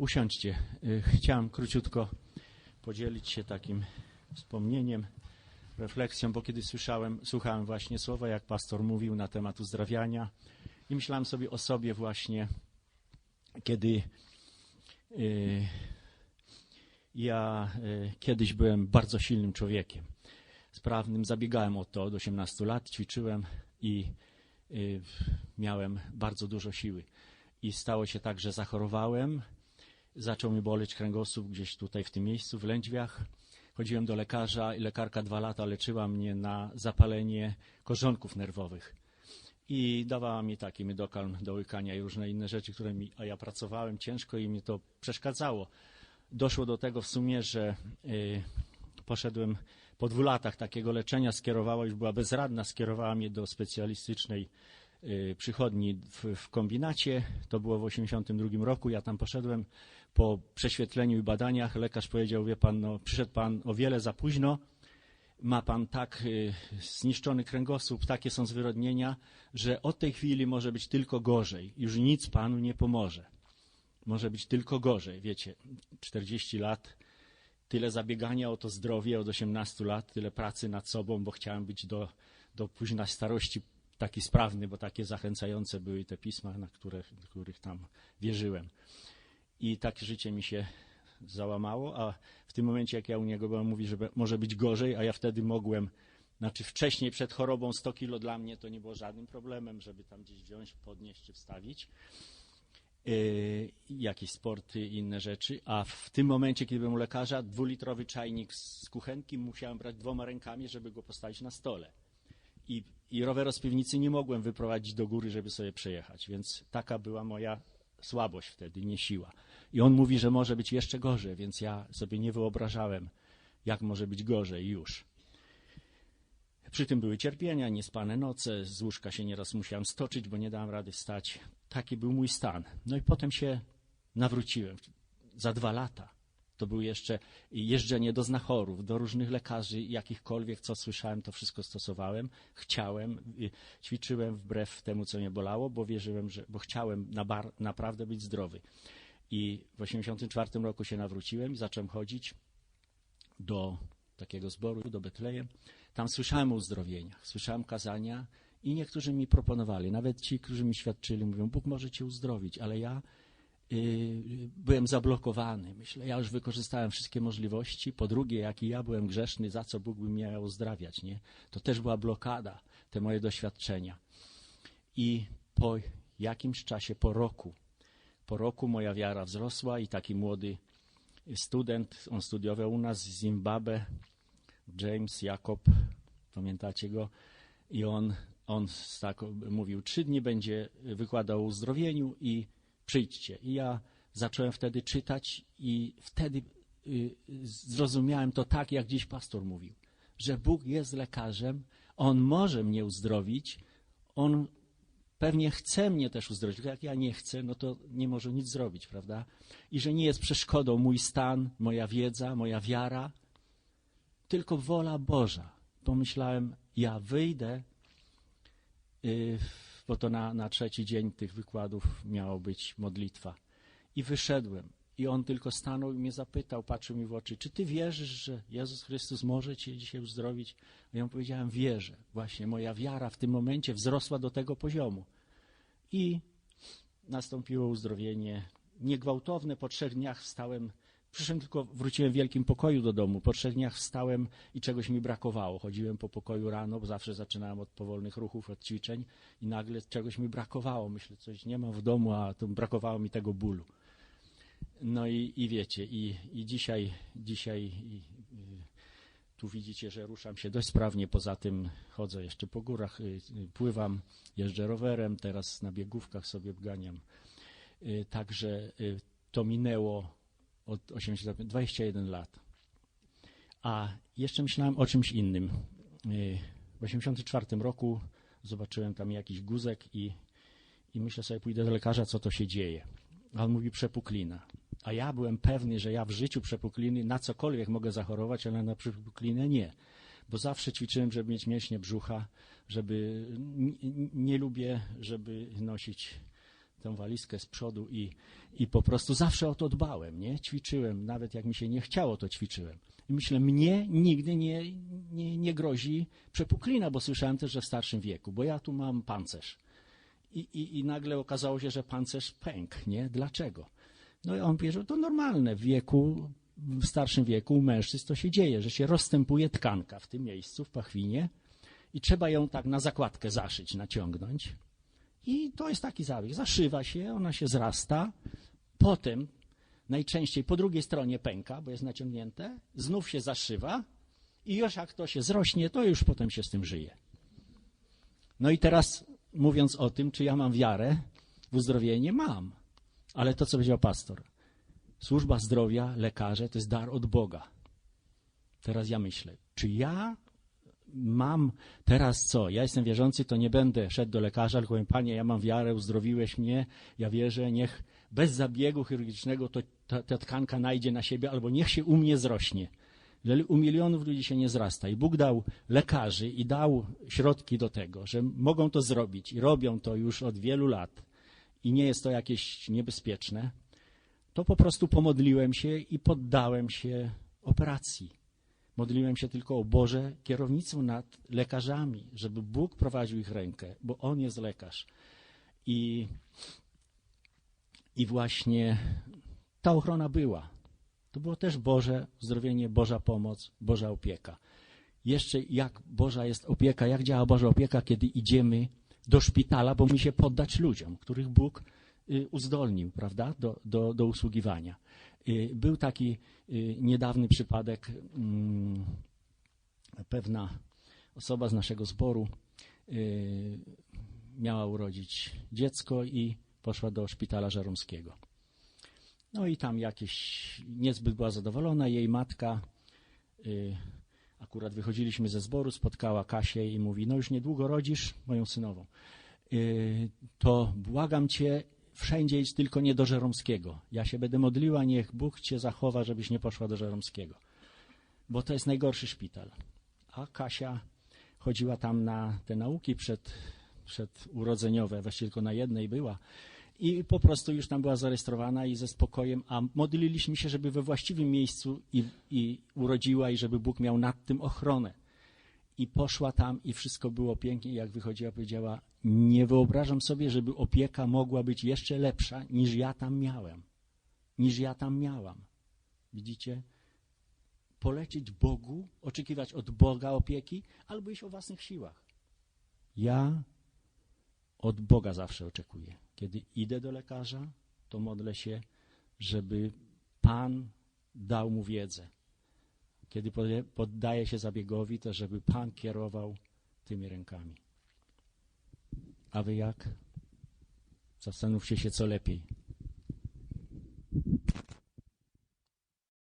Usiądźcie. Y, Chciałem króciutko podzielić się takim wspomnieniem, refleksją, bo kiedy słyszałem, słuchałem właśnie słowa, jak pastor mówił na temat uzdrawiania i myślałem sobie o sobie właśnie, kiedy y, ja y, kiedyś byłem bardzo silnym człowiekiem, sprawnym, zabiegałem o to od 18 lat, ćwiczyłem i miałem bardzo dużo siły. I stało się tak, że zachorowałem, zaczął mi boleć kręgosłup gdzieś tutaj w tym miejscu, w lędźwiach. Chodziłem do lekarza i lekarka dwa lata leczyła mnie na zapalenie korzonków nerwowych. I dawała mi taki mydokalm do łykania i różne inne rzeczy, które mi, a ja pracowałem ciężko i mi to przeszkadzało. Doszło do tego w sumie, że y, poszedłem po dwóch latach takiego leczenia, skierowała, już była bezradna, skierowała mnie do specjalistycznej y, przychodni w, w kombinacie. To było w 1982 roku. Ja tam poszedłem po prześwietleniu i badaniach. Lekarz powiedział, wie pan, no, przyszedł pan o wiele za późno. Ma pan tak y, zniszczony kręgosłup, takie są zwyrodnienia, że od tej chwili może być tylko gorzej. Już nic panu nie pomoże. Może być tylko gorzej. Wiecie, 40 lat, tyle zabiegania o to zdrowie od 18 lat, tyle pracy nad sobą, bo chciałem być do, do późna starości taki sprawny, bo takie zachęcające były te pisma, na które, których tam wierzyłem. I takie życie mi się załamało, a w tym momencie, jak ja u niego byłem, mówi, że może być gorzej, a ja wtedy mogłem, znaczy wcześniej przed chorobą 100 kilo dla mnie to nie było żadnym problemem, żeby tam gdzieś wziąć, podnieść czy wstawić. Yy, jakieś sporty inne rzeczy, a w tym momencie, kiedy byłem u lekarza, dwulitrowy czajnik z kuchenki musiałem brać dwoma rękami, żeby go postawić na stole. I, I rower z piwnicy nie mogłem wyprowadzić do góry, żeby sobie przejechać, więc taka była moja słabość wtedy, nie siła. I on mówi, że może być jeszcze gorzej, więc ja sobie nie wyobrażałem, jak może być gorzej już. Przy tym były cierpienia, niespane noce, z łóżka się nieraz musiałem stoczyć, bo nie dałem rady wstać. Taki był mój stan. No i potem się nawróciłem. Za dwa lata. To był jeszcze jeżdżenie do znachorów, do różnych lekarzy, jakichkolwiek, co słyszałem, to wszystko stosowałem. Chciałem, y, ćwiczyłem wbrew temu, co mnie bolało, bo wierzyłem, że, bo chciałem na bar, naprawdę być zdrowy. I w 1984 roku się nawróciłem i zacząłem chodzić do takiego zboru, do Betlejem. Tam słyszałem o uzdrowieniach, słyszałem kazania i niektórzy mi proponowali, nawet ci, którzy mi świadczyli, mówią, Bóg może cię uzdrowić, ale ja y, byłem zablokowany. Myślę, ja już wykorzystałem wszystkie możliwości. Po drugie, jaki ja byłem grzeszny, za co Bóg by mnie miał uzdrawiać, nie? To też była blokada, te moje doświadczenia. I po jakimś czasie, po roku, po roku moja wiara wzrosła i taki młody student, on studiował u nas z Zimbabwe, James Jakob, pamiętacie go? I on, on tak mówił, trzy dni będzie wykładał o uzdrowieniu i przyjdźcie. I ja zacząłem wtedy czytać i wtedy y, zrozumiałem to tak, jak dziś pastor mówił, że Bóg jest lekarzem, On może mnie uzdrowić, On pewnie chce mnie też uzdrowić, tylko jak ja nie chcę, no to nie może nic zrobić, prawda? I że nie jest przeszkodą mój stan, moja wiedza, moja wiara, tylko wola Boża. Pomyślałem, ja wyjdę, yy, bo to na, na trzeci dzień tych wykładów miało być modlitwa. I wyszedłem. I on tylko stanął i mnie zapytał, patrzył mi w oczy, czy ty wierzysz, że Jezus Chrystus może cię dzisiaj uzdrowić? Ja mu powiedziałem, wierzę. Właśnie moja wiara w tym momencie wzrosła do tego poziomu. I nastąpiło uzdrowienie niegwałtowne. Po trzech dniach wstałem, przyszedłem tylko, wróciłem w wielkim pokoju do domu. Po trzech dniach wstałem i czegoś mi brakowało. Chodziłem po pokoju rano, bo zawsze zaczynałem od powolnych ruchów, od ćwiczeń i nagle czegoś mi brakowało. Myślę, coś nie mam w domu, a to brakowało mi tego bólu. No i, i wiecie, i, i dzisiaj, dzisiaj i, i, tu widzicie, że ruszam się dość sprawnie. Poza tym chodzę jeszcze po górach, y, y, pływam, jeżdżę rowerem, teraz na biegówkach sobie ganiam. Y, Także y, to minęło od 80, 21 lat. A jeszcze myślałem o czymś innym. Y, W 84 roku zobaczyłem tam jakiś guzek i, i myślę sobie, pójdę do lekarza, co to się dzieje. A on mówi przepuklina. A ja byłem pewny, że ja w życiu przepukliny na cokolwiek mogę zachorować, ale na przepuklinę nie. Bo zawsze ćwiczyłem, żeby mieć mięśnie brzucha, żeby nie, lubię, żeby nosić tę walizkę z przodu i, i po prostu zawsze o to dbałem, nie? Ćwiczyłem, nawet jak mi się nie chciało, to ćwiczyłem. I myślę, mnie nigdy nie, nie, nie grozi przepuklina, bo słyszałem też, że w starszym wieku, bo ja tu mam pancerz. I, i, i nagle okazało się, że pancerz pękł, nie? Dlaczego? No i on powiedział, to normalne w wieku, w starszym wieku u mężczyzn to się dzieje, że się rozstępuje tkanka w tym miejscu, w pachwinie i trzeba ją tak na zakładkę zaszyć, naciągnąć. I to jest taki zabieg. Zaszywa się, ona się zrasta, potem najczęściej po drugiej stronie pęka, bo jest naciągnięte, znów się zaszywa i już jak to się zrośnie, to już potem się z tym żyje. No i teraz mówiąc o tym, czy ja mam wiarę w uzdrowienie, mam. Ale to, co powiedział pastor, służba zdrowia, lekarze, to jest dar od Boga. Teraz ja myślę, czy ja mam teraz co? Ja jestem wierzący, to nie będę szedł do lekarza, tylko powiem, panie, ja mam wiarę, uzdrowiłeś mnie, ja wierzę, niech bez zabiegu chirurgicznego to, ta, ta tkanka najdzie na siebie, albo niech się u mnie zrośnie. U milionów ludzi się nie zrasta. I Bóg dał lekarzy i dał środki do tego, że mogą to zrobić i robią to już od wielu lat i nie jest to jakieś niebezpieczne, to po prostu pomodliłem się i poddałem się operacji. Modliłem się tylko o Boże kierownictwo nad lekarzami, żeby Bóg prowadził ich rękę, bo On jest lekarz. I, i właśnie ta ochrona była. To było też Boże zdrowienie, Boża pomoc, Boża opieka. Jeszcze jak Boża jest opieka, jak działa Boża opieka, kiedy idziemy do szpitala, bo mi się poddać ludziom, których Bóg y, uzdolnił, prawda, do, do, do usługiwania. Y, był taki y, niedawny przypadek, mm, pewna osoba z naszego zboru miała urodzić dziecko i poszła do szpitala żeromskiego. No i tam jakieś niezbyt była zadowolona. Jej matka, akurat wychodziliśmy ze zboru, spotkała Kasię i mówi, no już niedługo rodzisz moją synową. Y, to błagam cię, wszędzie idź, tylko nie do Żeromskiego. Ja się będę modliła, niech Bóg cię zachowa, żebyś nie poszła do Żeromskiego. Bo to jest najgorszy szpital. A Kasia chodziła tam na te nauki przed, przedurodzeniowe, właściwie tylko na jednej była i po prostu już tam była zarejestrowana i ze spokojem, a modliliśmy się, żeby we właściwym miejscu i, i urodziła i żeby Bóg miał nad tym ochronę. I poszła tam i wszystko było pięknie. Jak wychodziła, powiedziała, nie wyobrażam sobie, żeby opieka mogła być jeszcze lepsza niż ja tam miałem. Niż ja tam miałam. Widzicie? Polecieć Bogu, oczekiwać od Boga opieki, albo iść o własnych siłach. Ja od Boga zawsze oczekuję. Kiedy idę do lekarza, to modlę się, żeby Pan dał mu wiedzę. Kiedy poddaję się zabiegowi, to żeby Pan kierował tymi rękami. A wy jak? Zastanówcie się, co lepiej.